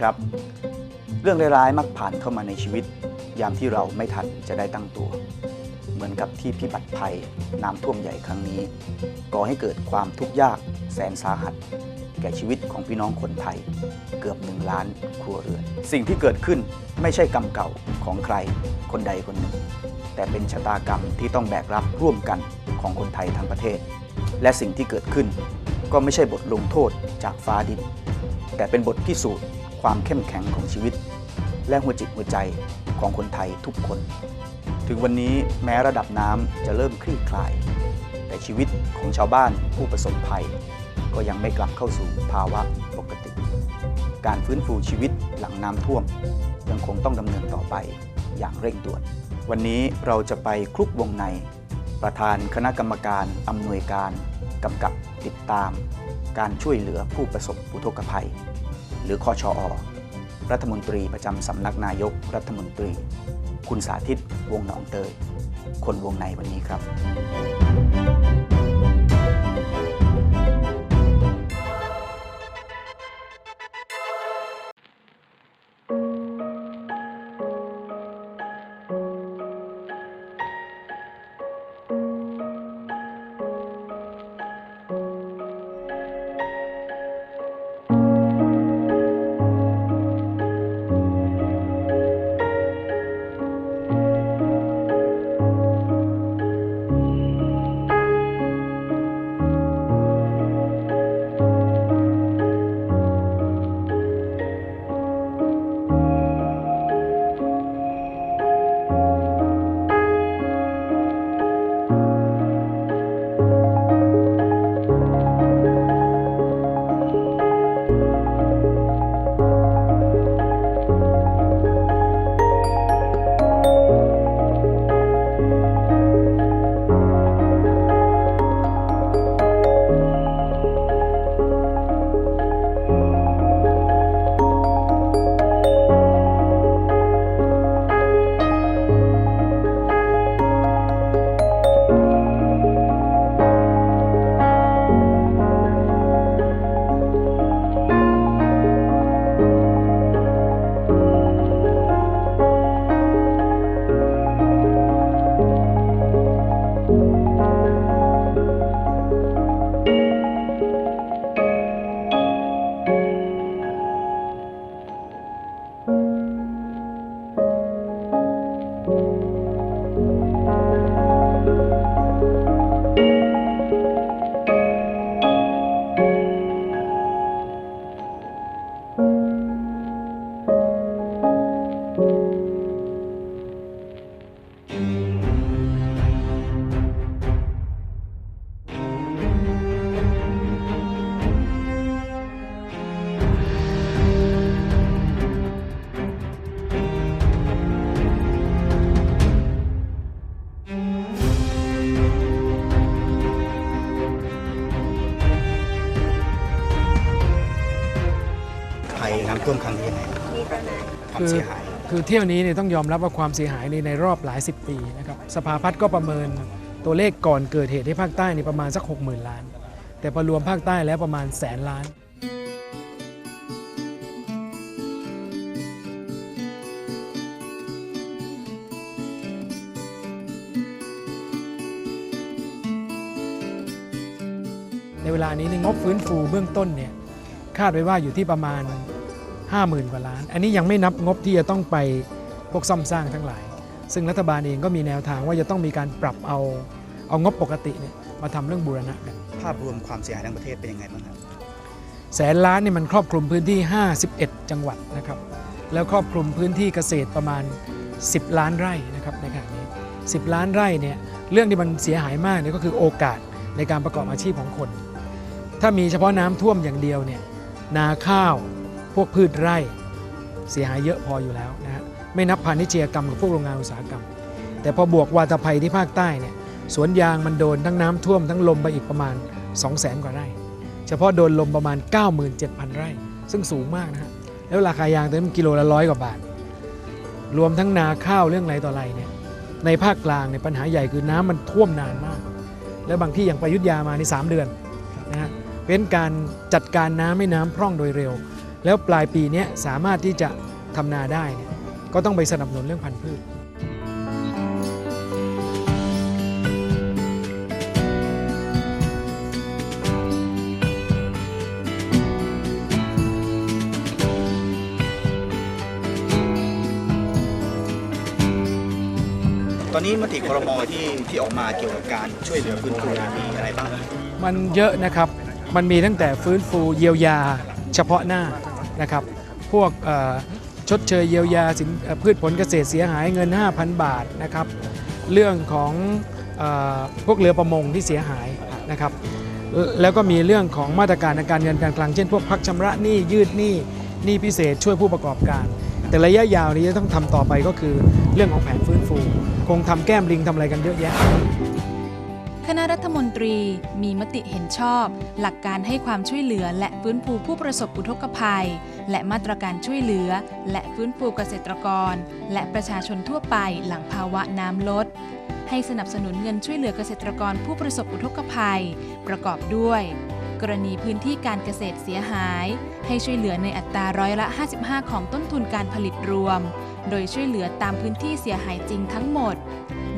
ครับ เรื่องร้ายๆมักผ่านเข้ามาในชีวิต ยามที่เราไม่ทันจะได้ตั้งตัว เหมือนกับที่พิบัติภัยน้ำท่วมใหญ่ครั้งนี้ ก่อให้เกิดความทุกข์ยากแสนสาหัส แก่ชีวิตของพี่น้องคนไทย เกือบหนึ่งล้านครัวเรือน สิ่งที่เกิดขึ้นไม่ใช่กรรมเก่าของใครคนใดคนหนึ่ง แต่เป็นชะตากรรมที่ต้องแบกรับร่วมกันของคนไทยทั้งประเทศ และสิ่งที่เกิดขึ้นก็ไม่ใช่บทลงโทษจากฟ้าดิน แต่เป็นบทพิสูจน์ ความเข้มแข็งของชีวิต และหัวจิตหัวใจของคนไทยทุกคน ถึงวันนี้แม้ระดับน้ำจะเริ่มคลี่คลาย แต่ชีวิตของชาวบ้านผู้ประสบภัย ก็ยังไม่กลับเข้าสู่ภาวะปกติ การฟื้นฟูชีวิตหลังน้ำท่วม ยังคงต้องดำเนินต่อไปอย่างเร่งด่วน วันนี้เราจะไปคลุกวงใน ประธานคณะกรรมการอำนวยการกำกับติดตาม การช่วยเหลือผู้ประสบอุทกภัย หรือคอชอรัฐมนตรีประจำสำนักนายกรัฐมนตรี คุณสาธิตวงหนองเตย คนวงในวันนี้ครับ คือเที่ยวนี้เนี่ยต้องยอมรับว่าความเสียหายในในรอบหลายสิบปีนะครับสภาพัฒน์ก็ประเมินตัวเลขก่อนเกิดเหตุที่ภาคใต้นี่ประมาณสัก 60,000 ล้าน แต่พอรวมภาคใต้แล้วประมาณแสนล้านในเวลานี้นงบฟื้นฟูเบื้องต้นเนี่ยคาดไว้ว่าอยู่ที่ประมาณ 50,000 กว่าล้าน อันนี้ยังไม่นับงบที่จะต้องไปพวกซ่อมสร้างทั้งหลาย ซึ่งรัฐบาลเองก็มีแนวทางว่าจะต้องมีการปรับเอาเอางบปกติเนี่ยมาทำเรื่องบูรณะกัน ภาพรวมความเสียหายทั้งประเทศเป็นยังไงบ้างครับแสนล้านเนี่ยมันครอบคลุมพื้นที่ 51 จังหวัดนะครับ แล้วครอบคลุมพื้นที่เกษตรประมาณ 10 ล้านไร่นะครับในขณะนี้ 10 ล้านไร่เนี่ยเรื่องที่มันเสียหายมากเนี่ยก็คือโอกาสในการประกอบอาชีพของคน ถ้ามีเฉพาะน้ำท่วมอย่างเดียวเนี่ยนาข้าว พวกพืชไร่เสียหายเยอะพออยู่แล้วนะฮะไม่นับพาณิชยกรรมกับพวกโรงงานอุตสาหกรรม แต่พอบวกวาตภัยที่ภาคใต้เนี่ยสวนยางมันโดนทั้งน้ำท่วมทั้งลมไปอีกประมาณ 2 0 0แสนกว่าไร่ เฉพาะโดนลมประมาณ 97,000 ไร่ ซึ่งสูงมากนะฮะแล้วราคายางตอนนี้มันกิโลละร้อยกว่าบาท รวมทั้งนาข้าวเรื่องไรต่อไรเนี่ยในภาคกลางเนี่ยปัญหาใหญ่คือน้ำมันท่วมนานมาก แล้วบางที่อย่างประยุทธ์ยามาใน3เดือนนะฮะเพราะฉะนั้นการจัดการน้ำให้น้ำพร่องโดยเร็ว แล้วปลายปีเนี้ยสามารถที่จะทำนาได้เนี่ยก็ต้องไปสนับสนุนเรื่องพันธุ์พืชตอนนี้มติครมที่ที่ออกมาเกี่ยวกับการช่วยเหลือฟื้นฟูมีอะไรบ้าง มันเยอะนะครับ มันมีตั้งแต่ฟื้นฟูเยียวยา เฉพาะหน้า นะครับพวกชดเชยเยียวยาสินพืชผลเกษตรเสียหายเงิน 5,000 บาทนะครับเรื่องของอพวกเรือประมงที่เสียหายนะครับแล้วก็มีเรื่องของมาตรการทางการเงินการคลังเช่น พวกพักชำระหนี้ยืดหนี้หนี้พิเศษช่วยผู้ประกอบการ แต่ระยะยาวนี้จะต้องทำต่อไปก็คือเรื่องของแผนฟื้นฟู คงทำแก้มลิงทำอะไรกันเยอะแยะคณะรัฐ มนตรีมีมติเห็นชอบ หลักการให้ความช่วยเหลือ และฟื้นฟูผู้ประสบอุทกภัย และมาตรการช่วยเหลือ และฟื้นฟูเกษตรกร และประชาชนทั่วไปหลังภาวะน้ำลด ให้สนับสนุนเงินช่วยเหลือเกษตรกรผู้ประสบอุทกภัย ประกอบด้วย กรณีพื้นที่การเกษตรเสียหาย ให้ช่วยเหลือในอัตราร้อยละ 55 ของต้นทุนการผลิตรวม โดยช่วยเหลือตามพื้นที่เสียหายจริงทั้งหมด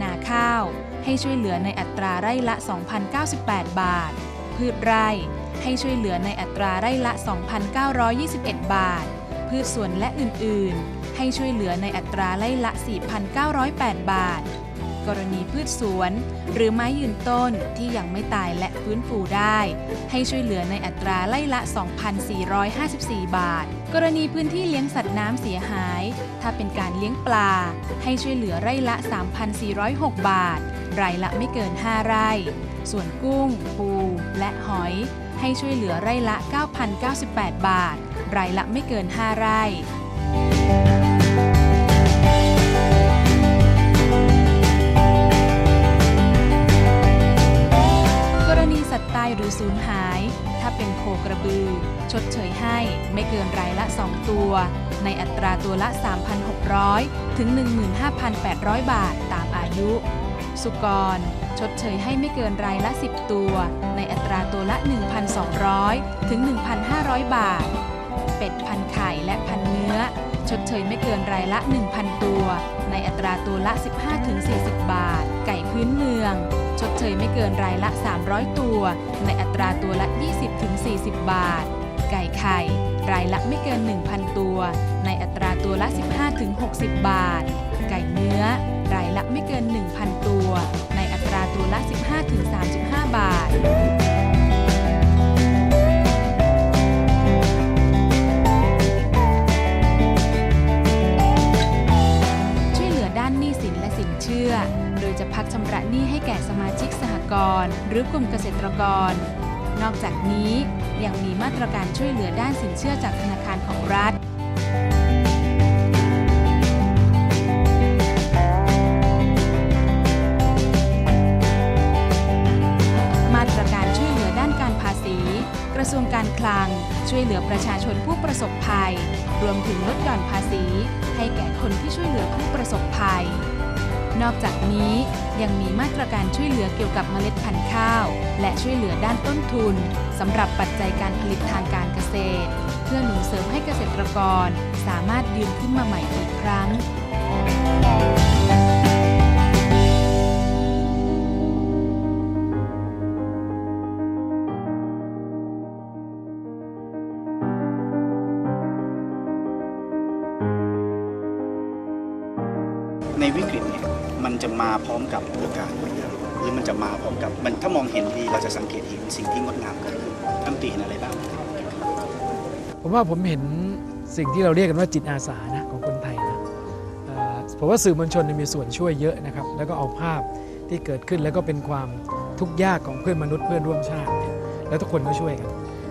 นาข้าว ให้ช่วยเหลือในอัตราไร่ละ 2,098 บาท พืชไร่ให้ช่วยเหลือในอัตราไร่ละ 2,921 บาท พืชสวนและอื่น ๆ ให้ช่วยเหลือในอัตราไร่ละ 4,908 บาท กรณีพืชสวน หรือไม้ยืนต้นที่ยังไม่ตายและฟื้นฟูได้ ให้ช่วยเหลือในอัตราไร่ละ 2,454 บาท กรณีพื้นที่เลี้ยงสัตว์น้ำเสียหาย ถ้าเป็นการเลี้ยงปลา ให้ช่วยเหลือไร่ละ 3,406 บาท ไรายละไม่เกิน 5 ไร่ ส่วนกุ้ง ปู และหอย ให้ช่วยเหลือไร่ละ 9,098 บาท ไรายละไม่เกิน 5 ไร่กรณีสัตว์ตายหรือสูญหาย ถ้าเป็นโคกระบือ ชดเชยให้ไม่เกินรายละ 2 ตัว ในอัตราตัวละ 3,600 ถึง 15,800 บาทตามอายุ สุกร ชดเชยให้ไม่เกินรายละ 10 ตัว ในอัตราตัวละ 1,200 ถึง 1,500 บาท เป็ดพันไข่และพันเนื้อ ชดเชยไม่เกินรายละ 1,000 ตัว ในอัตราตัวละ 15-40 บาท ไก่พื้นเมือง ชดเชยไม่เกินรายละ 300 ตัว ในอัตราตัวละ 20-40 บาท ไก่ไข่รายละไม่เกิน 1,000 ตัว ในอัตราตัวละ 15-60 บาท ไก่เนื้อ รายละไม่เกิน 1,000 ตัว ในอัตราตัวละ 15-35 บาทช่วยเหลือด้านหนี้สินและสินเชื่อโดยจะพักชำระหนี้ให้แก่สมาชิกสหกรณ์หรือกลุ่มเกษตรกร นอกจากนี้ยังมีมาตรการช่วยเหลือด้านสินเชื่อจากธนาคารของรัฐ ระทรวงการคลัง ช่วยเหลือประชาชนผู้ประสบภัย รวมถึงลดหย่อนภาษี ให้แก่คนที่ช่วยเหลือผู้ประสบภัย นอกจากนี้ยังมีมาตรการช่วยเหลือเกี่ยวกับเมล็ดพันธุ์ข้าว และช่วยเหลือด้านต้นทุนสำหรับปัจจัยการผลิตทางการเกษตร เพื่อหนุนเสริมให้เกษตรกร สามารถยืนขึ้นมาใหม่อีกครั้ง มาพร้อมกับโอกาสหรือมันจะมาพร้อมกับมันถ้ามองเห็นดีเราจะสังเกตเห็นสิ่งที่งดงามเกิดขึ้นท่านตีเห็นอะไรบ้าง ผมว่าผมเห็นสิ่งที่เราเรียกกันว่าจิตอาสานะของคนไทยนะผมว่าสื่อมวลชนมีส่วนช่วยเยอะนะครับ แล้วก็เอาภาพที่เกิดขึ้นแล้วก็เป็นความทุกข์ยากของเพื่อนมนุษย์เพื่อนร่วมชาติเนี่ยแล้วทุกคนก็ช่วยกัน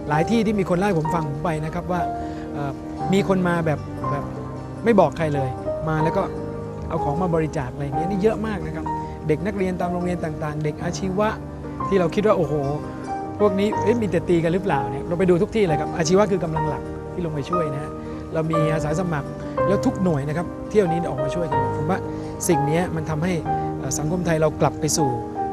หลายที่ที่มีคนเล่ผมฟังผมไปนะครับว่ามีคนมาแบบแบบไม่บอกใครเลย มาแล้วก็เอาของมาบริจาคอะไรเงี้ยนี่เยอะมากนะครับ เด็กนักเรียนตามโรงเรียนต่างๆ เด็กอาชีวะที่เราคิดว่าโอ้โห พวกนี้เอ๊ะมีแต่ตีกันหรือเปล่าเนี่ยเราไปดูทุกที่เลยครับอาชีวะคือกำลังหลักที่ลงไปช่วยนะฮะเรามีอาสาสมัครแล้วทุกหน่วยนะครับ เที่ยวนี้ออกมาช่วยกันหมดผมว่าสิ่งเนี้ยมันทำให้เอ่อสังคมไทยเรากลับไปสู่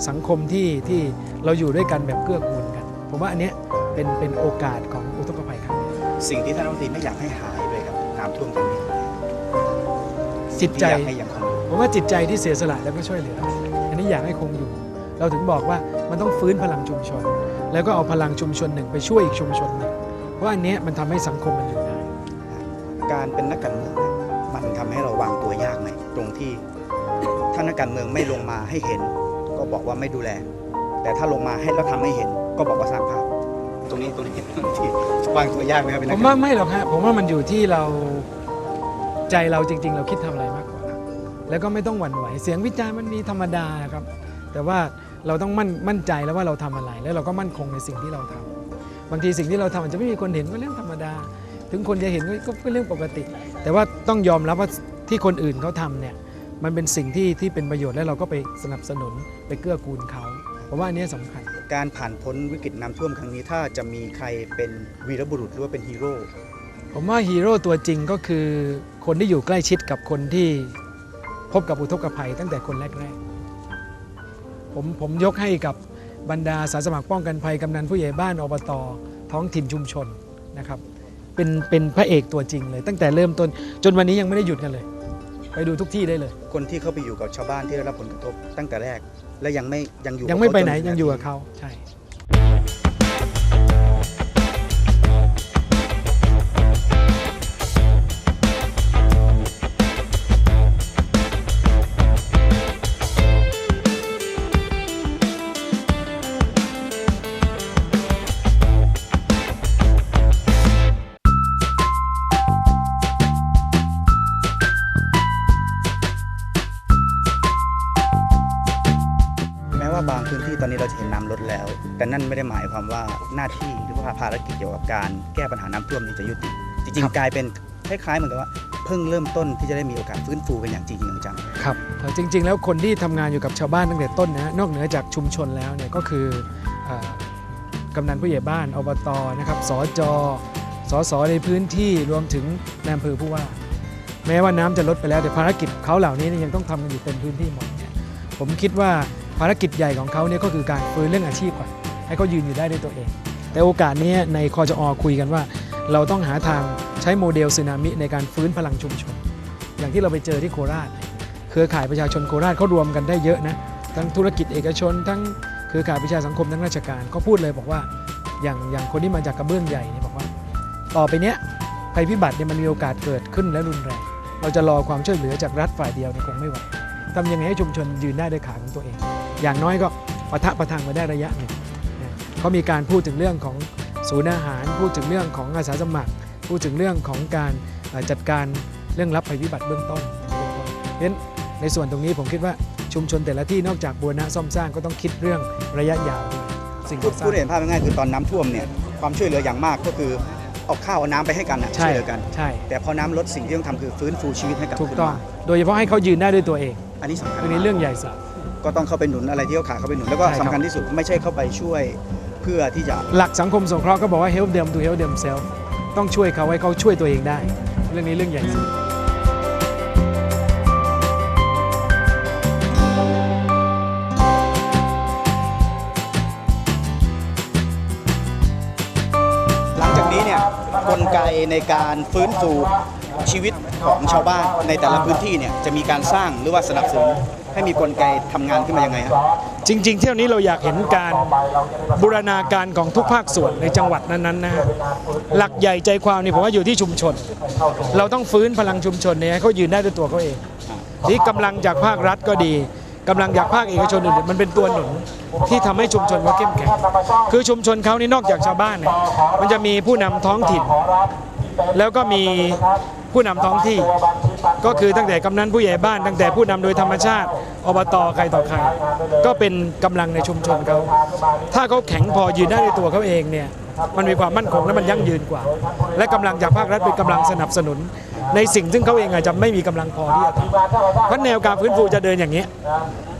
สังคมที่ที่เราอยู่ด้วยกันแบบเกื้อกูลกัน ผมว่าอันเนี้ยเป็นเป็นโอกาสของอุทกภัยครั้งนี้สิ่งที่ท่านรัฐมนตรีไม่อยากให้หายไปกับน้ำท่วมครั้งนี้จิตใจที่อยากให้ยังคงอยู่ ผมว่าจิตใจที่เสียสละแล้วก็ช่วยเหลือ อันนี้อยากให้คงอยู่ เราถึงบอกว่ามันต้องฟื้นพลังชุมชน แล้วก็เอาพลังชุมชนหนึ่งไปช่วยอีกชุมชนหนึ่งเพราะอันเนี้ยมันทำให้สังคมมันอยู่ได้การเป็นนักการเมืองเนี่ยมันทำให้เราวางตัวยากไหมตรงที่ถ้านักการเมืองไม่ลงมาให้เห็น ก็บอกว่าไม่ดูแล แต่ถ้าลงมาให้แล้วทำให้เห็น ก็บอกว่าสร้างภาพตรงนี้ตรงนี้ที่วางตัวยากไหมครับเป็นผนักมการว่าเมืองไม่หรอกฮะผมว่ามันอยู่ที่เราใจเราจริง ๆ เราคิดทำอะไรมากกว่า แล้วก็ไม่ต้องหวั่นไหว เสียงวิจารณ์มันมีธรรมดาครับ แต่ว่าเราต้องมั่นมั่นใจแล้วว่าเราทำอะไร แล้วเราก็มั่นคงในสิ่งที่เราทำบางทีสิ่งที่เราทำอาจจะไม่มีคนเห็นก็เรื่องธรรมดา ถึงคนจะเห็นก็ก็เป็นเรื่องปกติ แต่ว่าต้องยอมรับว่าที่คนอื่นเขาทำเนี่ยมันเป็นสิ่งที่ที่เป็นประโยชน์แล้วเราก็ไปสนับสนุนไปเกื้อกูลเขา เพราะว่าอันเนี้ยสำคัญ การผ่านพ้นวิกฤตน้ำท่วมครั้งนี้ถ้าจะมีใครเป็นวีรบุรุษหรือว่าเป็นฮีโร่ผมว่าฮีโร่ตัวจริงก็คือคนที่อยู่ใกล้ชิดกับคนที่ พบกับอุทกภัยตั้งแต่คนแรกๆผมผมยกให้กับบรรดาอาสาสมัครป้องกันภัยกำนันผู้ใหญ่บ้านอบตท้องถิ่นชุมชนนะครับเป็นเป็นพระเอกตัวจริงเลย ตั้งแต่เริ่มต้นจนวันนี้ยังไม่ได้หยุดกันเลย ไปดูทุกที่ได้เลย คนที่เข้าไปอยู่กับชาวบ้านที่ได้รับผลกระทบตั้งแต่แรก และยังไม่ยังอยู่ยังไม่กับไปเขาไหนจถึยังอยู่กับนาทีเขาใช่ ว่าบางพื้นที่ตอนนี้เราจะเห็นน้ำลดแล้ว แต่นั่นไม่ได้หมายความว่าหน้าที่หรือว่าภารกิจเกี่ยวกับการแก้ปัญหาน้ำท่วมนี้จะยุติ จริงๆกลายเป็นคล้ายๆเหมือนกับว่าเพิ่งเริ่มต้นที่จะได้มีโอกาสฟื้นฟูกันอย่างจริงจังครับจริง ๆ แล้วคนที่ทำงานอยู่กับชาวบ้านตั้งแต่ต้นนะนอกเหนือจากชุมชนแล้วเนี่ยก็คืออกำนันผู้ใหญ่บ้านอบตนะครับสจสสในพื้นที่รวมถึงนายอำเภอผู้ว่า แม้ว่าน้ำจะลดไปแล้วแต่ภารกิจเขาเหล่านี้ยังต้องทำกันอยู่เต็มพื้นที่หมดเนี่ยผมคิดว่า ภารกิจใหญ่ของเขาเนี่ยก็คือการฟื้นเรื่องอาชีพก่อนให้เขายืนอยู่ได้ด้วยตัวเอง แต่โอกาสนี้ในคอจอคุยกันว่า เราต้องหาทางใช้โมเดลสึนามิในการฟื้นพลังชุมชน อย่างที่เราไปเจอที่โคราช เครือข่ายประชาชนโคราชเขารวมกันได้เยอะนะทั้งธุรกิจเอกชน ทั้งเครือข่ายประชาสังคมทั้งราชการก็พูดเลยบอกว่าอย่างอย่างคนที่มาจากกระเบื้องใหญ่เนี่ยบอกว่า ต่อไปเนี้ยภัยพิบัติเนี่ยมันมีโอกาสเกิดขึ้นและรุนแรง เราจะรอความช่วยเหลือจากรัฐฝ่ายเดียวเนี่ยคงไม่ไหวทำยังไงให้ชุมชนยืนได้ด้วยขาของตัวเอง อย่างน้อยก็ปะทะประทังมาได้ระยะหนึ่งนะเขามีการพูดถึงเรื่องของศูนย์อาหาร พูดถึงเรื่องของอาสาสมัคร พูดถึงเรื่องของการเอ่อจัดการเรื่องรับภัยพิบัติเบื้องต้นเพราะฉะนั้นในส่วนตรงนี้ผมคิดว่าชุมชนแต่ละที่นอกจากบูรณะซ่อมสร้างก็ต้องคิดเรื่องระยะยาวด้วยสิ่งพูก่ดอสร้าพูดงให้เห็นภาพง่ายๆคือตอนน้ำท่วมเนี่ยความช่วยเหลืออย่างมากก็คือเอาข้าวเอาน้ำไปให้กันนะใช่ช่วยเหลือกันใช่แต่พอน้ำลดสิ่งที่ต้องทำคือฟื้นฟูชีวิตให้กลับถูกขึ้นต้องมาโดยเฉพาะให้เขายืนได้ด้วยตัวเอง อันนี้สำคัญอันนี้เรื่องใหญ่สุด ก็ต้องเข้าไปหนุนอะไรที่เขาขาดเข้าไปหนุนแล้วก็ใช่ครับสำคัญที่สุดไม่ใช่เข้าไปช่วยเพื่อที่จะหลักสังคมสงเคราะห์ก็บอกว่า help them to help themselves ต้องช่วยเขาให้เขาช่วยตัวเองได้ เรื่องนี้เรื่องใหญ่สุดหลังจากนี้เนี่ยกลไกในการฟื้นฟูชีวิตของชาวบ้านในแต่ละพื้นที่เนี่ยจะมีการสร้างหรือว่าสนับสนุน ให้มีกลไกทำงานขึ้นมายังไงครับจริง ๆ เที่ยวนี้เราอยากเห็นการบูรณาการของทุกภาคส่วนในจังหวัดนั้นๆนะฮะหลักใหญ่ใจความนี่ผมว่าอยู่ที่ชุมชน เราต้องฟื้นพลังชุมชนเนี่ยเขายืนได้ด้วยตัวเขาเองที่กำลังจากภาครัฐก็ดีกำลังจากภาคเอกชนอื่นมันเป็นตัวหนุนที่ทำให้ชุมชนเขาเข้มแข็งคือชุมชนเขานี่นอกจากชาวบ้านเนี่ยมันจะมีผู้นำท้องถิ่น แล้วก็มีผู้นำท้องที่ ก็คือตั้งแต่กำนันผู้ใหญ่บ้าน ตั้งแต่ผู้นำโดยธรรมชาติอบตใครต่อใคร ก็เป็นกำลังในชุมชนเขาถ้าเขาแข็งพอยืนได้ในตัวเขาเองเนี่ยมันมีความมั่นคงและมันยั่งยืนกว่า และกำลังจากภาครัฐเป็นกำลังสนับสนุน ในสิ่งซึ่งเขาเองอาจจะไม่มีกำลังพอที่จะทำเพราะแนวการฟื้นฟูจะเดินอย่างนี้ย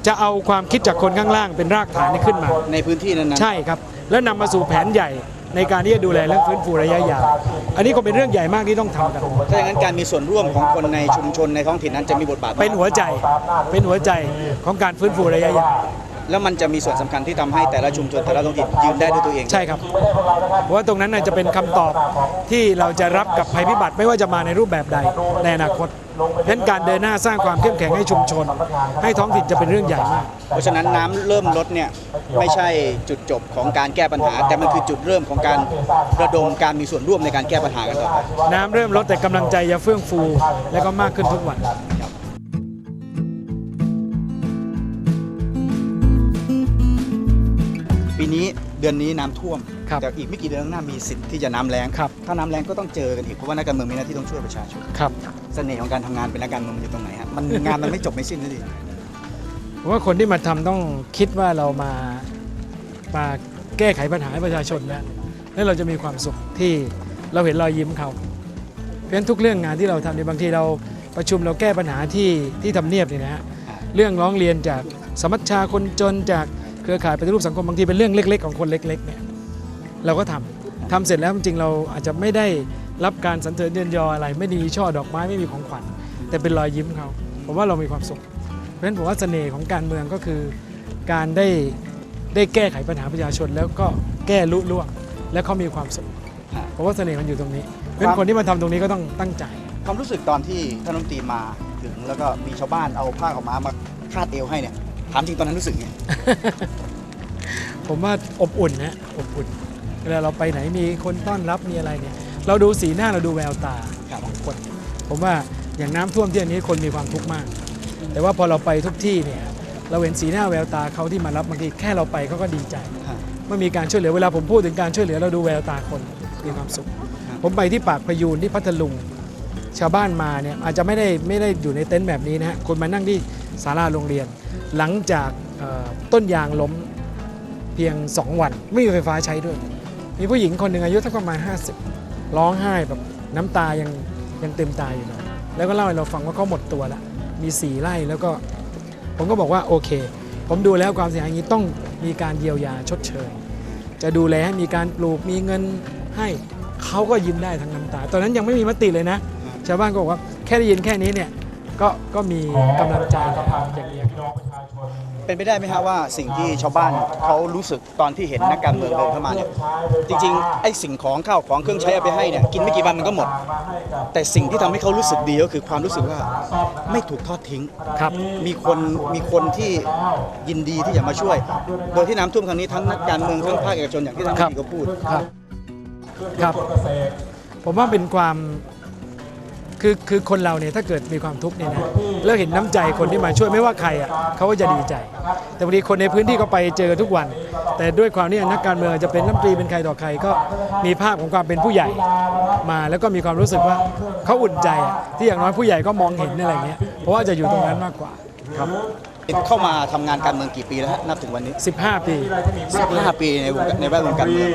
จะเอาความคิดจากคนข้างล่างเป็นรากฐานนี้ขึ้นมา ในพื้นที่นั้นๆใช่ครับ แล้วนำมาสู่แผนใหญ่ ในการที่จะดูแลเรื่องฟื้นฟูระยะยาวอันนี้ก็เป็นเรื่องใหญ่มากที่ต้องทำกันถ้าอย่างนั้นการมีส่วนร่วมของคนในชุมชนในท้องถิ่นนั้นจะมีบทบาทมากเป็นหัวใจเป็นหัวใจของการฟื้นฟูระยะยาว แล้วมันจะมีส่วนสำคัญที่ทำให้แต่ละชุมชนแต่ละท้องถิ่นยืนได้ด้วยตัวเองใช่ครับเพราะว่าตรงนั้นน่ะจะเป็นคำตอบที่เราจะรับกับภัยพิบัติไม่ว่าจะมาในรูปแบบใดในอนาคตดังนั้นการเดินหน้าสร้างความเข้มแข็งให้ชุมชน ให้ท้องถิ่นจะเป็นเรื่องใหญ่มาก เพราะฉะนั้นน้ำเริ่มลดเนี่ยไม่ใช่จุดจบของการแก้ปัญหา แต่มันคือจุดเริ่มของการระดมการมีส่วนร่วมในการแก้ปัญหากันต่อไปน้ำเริ่มลดแต่กำลังใจจะเฟื่องฟู และก็มากขึ้นทุกวัน ปีนี้เดือนนี้น้ำท่วม ครับแต่อีกไม่กี่เดือนข้างหน้ามีสิทธิ์ที่จะน้ำแรงครับ ถ้าน้ำแรงก็ต้องเจอกันอีกเพราะว่านักการเมืองมีหน้าที่ต้องช่วยประชาชนครับ เสน่ห์ของการทำงานเป็นนักการเมืองมันอยู่ตรงไหนฮะมันงานมันไม่จบไม่สิ้นนั่นเองผมว่าคนที่มาทำต้องคิดว่าเรามามาแก้ไขปัญหาให้ประชาชนนะแล้วเราจะมีความสุขที่เราเห็นรอยยิ้มเขาเพราะฉะนั้นทุกเรื่องงานที่เราทำในยบางทีเราประชุมเราแก้ปัญหาที่ที่ทำเนียบเนี่ยนะฮะเรื่องร้องเรียนจากสมัชชาคนจนจาก เครือข่ายปฏิรูปสังคมบางทีเป็นเรื่องเล็ก ๆ ของคนเล็กๆเนี่ยเราก็ทำทำเสร็จแล้วจริงๆเราอาจจะไม่ได้รับการสรรเสริญเยินยออะไร ไม่ด้มีช่อดอกไม้ไม่มีของขวัญ แต่เป็นรอยยิ้มเขาผมว่าเรามีความสุข เพราะฉะนั้นผมว่าเสน่ห์ของการเมืองก็คือ การได้ได้แก้ไขปัญหาประชาชน แล้วก็แก้ลุล่วงและเขามีความสุขเพราะว่าเสน่ห์มันอยู่ตรงนี้เพราะฉะนั้นคนที่มาทำตรงนี้ก็ต้องตั้งใจ ความรู้สึกตอนที่ท่านรัฐมนตรีมาถึงแล้วก็มีชาวบ้านเอาผ้าขาวม้ามาคาดเอวให้เนี่ย ถามจริงตอนนั้นรู้สึกไง ผมว่าอบอุ่นนะอบอุ่นเวลาเราไปไหนมีคนต้อนรับมีอะไรเนี่ย เราดูสีหน้าเราดูแววตาของคน ผมว่าอย่างน้ำท่วมที่อันนี้คนมีความทุกข์มาก แต่ว่าพอเราไปทุกที่เนี่ยเราเห็นสีหน้าแววตาเขาที่มารับบางทีแค่เราไปเขาก็ดีใจ เมื่อมีการช่วยเหลือเวลาผมพูดถึงการช่วยเหลือเราดูแววตาคนมีความสุข ครับผมไปที่ปากพยูนที่พัทลุงชาวบ้านมาเนี่ยอาจจะไม่ได้ไม่ได้อยู่ในเต็นท์แบบนี้นะฮะคนมานั่งที่ ศาลาโรงเรียน หลังจากต้นยางล้มเพียง 2 วัน ไม่มีไฟฟ้าใช้ด้วย มีผู้หญิงคนหนึ่งอายุสักประมาณ 50 ร้องไห้แบบน้ำตายังยังเต็มตาอยู่เลยแล้วก็เล่าให้เราฟังว่าเขาหมดตัวละมีสี่ไร่แล้วก็ผมก็บอกว่าโอเค ผมดูแล้วความเสียหายอย่างนี้ต้องมีการเยียวยาชดเชย จะดูแลให้มีการปลูกมีเงินให้เขาก็ยิ้มได้ทั้งน้ำตา ตอนนั้นยังไม่มีมติเลยนะ ชาวบ้านก็บอกว่าแค่ได้ยินแค่นี้เนี่ย ก็ก็มีกำลังใจอย่างเดียวเป็นไปได้ไหมฮะว่าสิ่งที่ชาวบ้านเขารู้สึกตอนที่เห็นนักการเมืองเดินเข้ามาเนี่ยจริงๆไอ้สิ่งของข้าวของเครื่องใช้เอาไปให้เนี่ยกินไม่กี่วันมันก็หมด แต่สิ่งที่ทำให้เขารู้สึกดีก็คือความรู้สึกว่าไม่ถูกทอดทิ้งครับมีคนมีคนที่ยินดีที่จะมาช่วย โดยที่น้ำท่วมครั้งนี้ทั้งนักการเมืองทั้งภาคเอกชนอย่างที่ท่านครับพี่ก็พูดครับครับผมว่าเป็นความ คือคือคนเราเนี่ยถ้าเกิดมีความทุกข์เนี่ยนะแล้วเห็นน้ำใจคนที่มาช่วยไม่ว่าใครอะเขาก็จะดีใจ แต่บางทีคนในพื้นที่ก็ไปเจอทุกวัน แต่ด้วยความที่นักการเมืองจะเป็นน้ำตรีเป็นใครต่อใครก็มีภาพของความเป็นผู้ใหญ่มาแล้วก็มีความรู้สึกว่าเขาอุ่นใจอะที่อย่างน้อยผู้ใหญ่ก็มองเห็นอะไรเงี้ยเพราะว่าจะอยู่ตรงนั้นมากกว่าครับเข้ามาทำงานการเมืองกี่ปีแล้วฮะนับถึงวันนี้ 15 ปี 15 ปีในวงการในแวดวงการเมือง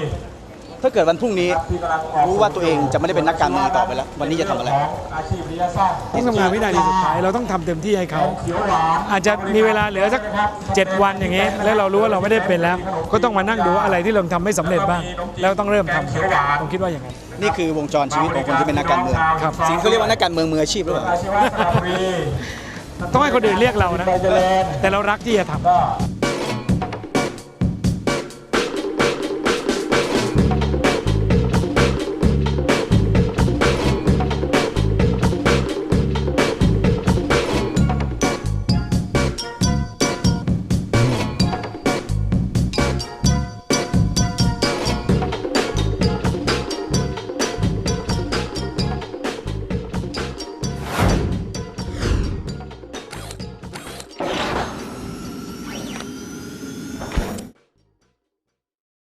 ถ้าเกิดวันพรุ่งนี้รู้ว่าตัวเองจะไม่ได้เป็นนักการเมืองต่อไปแล้ว วันนี้จะทำอะไรต้องทำงานวินาทีสุดท้ายเราต้องทำเต็มที่ให้เขา อาจจะมีเวลาเหลือสัก 7 วันอย่างเงี้ยแล้วเรารู้ว่าเราไม่ได้เป็นแล้ว ก็ต้องมานั่งดูว่าอะไรที่เราทำไม่สำเร็จบ้าง แล้วต้องเริ่มทำผมคิดว่าอย่างนั้นนี่คือวงจรชีวิตของคนที่เป็นนักการเมืองครับสิ่งที่เขาเรียกว่านักการเมืองมืออาชีพหรือเปล่าต้องให้คนอื่นเรียกเรานะ แต่เรารักที่จะทำ